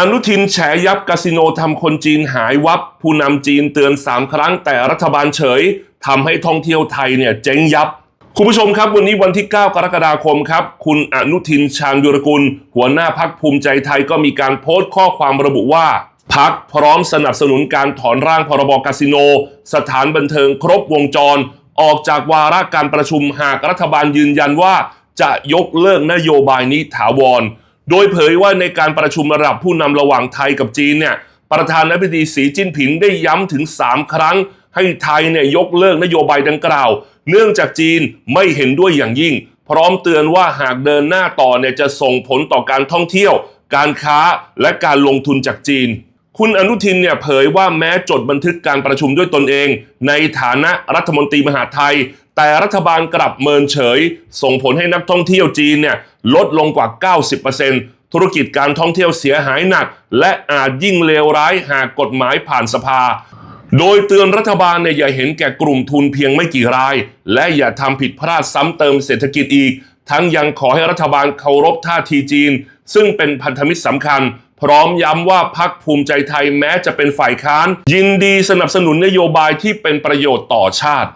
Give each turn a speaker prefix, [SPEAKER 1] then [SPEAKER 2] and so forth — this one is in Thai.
[SPEAKER 1] อนุทินแฉยับคาสิโนทำคนจีนหายวับ ผู้นำจีนเตือน 3 ครั้งแต่รัฐบาลเฉยทำให้ท่องเที่ยวไทยเนี่ยเจ๊งยับ คุณผู้ชมครับวันนี้วันที่ 9 กรกฎาคมครับ คุณอนุทินชาญยุรกุล หัวหน้าพักภูมิใจไทยก็มีการโพสต์ข้อความระบุว่าพักพร้อมสนับสนุนการถอนร่างพรบคาสิโน สถานบันเทิงครบวงจร ออกจากวาระการประชุมหากรัฐบาลยืนยันว่า จะยกเลิกนโยบายนี้ถาวร โดยเผยว่าในการประชุมระดับผู้นำระหว่างไทยกับจีนเนี่ยประธานาธิบดีสีจิ้นผิงได้ย้ำถึง 3 ครั้ง ให้ไทยเนี่ยยกเลิกนโยบายดังกล่าว เนื่องจากจีนไม่เห็นด้วยอย่างยิ่ง พร้อมเตือนว่าหากเดินหน้าต่อเนี่ยจะส่งผลต่อการท่องเที่ยว การค้าและการลงทุนจากจีน คุณอนุทินเนี่ยเผยว่าแม้จดบันทึกการประชุมด้วยตนเอง ในฐานะรัฐมนตรีมหาไทย แต่รัฐบาลกลับเมินเฉย ส่งผลให้นักท่องเที่ยวจีนเนี่ยลดลงกว่า 90%ธุรกิจการท่องเที่ยวเสียหายหนัก และอาจยิ่งเลวร้ายหากกฎหมายผ่านสภา โดยเตือนรัฐบาลเนี่ยอย่าเห็นแก่กลุ่มทุนเพียงไม่กี่ราย และอย่าทำผิดพลาดซ้ำเติมเศรษฐกิจอีก ทั้งยังขอให้รัฐบาลเคารพท่าทีจีน ซึ่งเป็นพันธมิตรสำคัญ พร้อมย้ำว่าพักภูมิใจไทยแม้จะเป็นฝ่ายค้าน ยินดีสนับสนุนนโยบายที่เป็นประโยชน์ต่อชาติ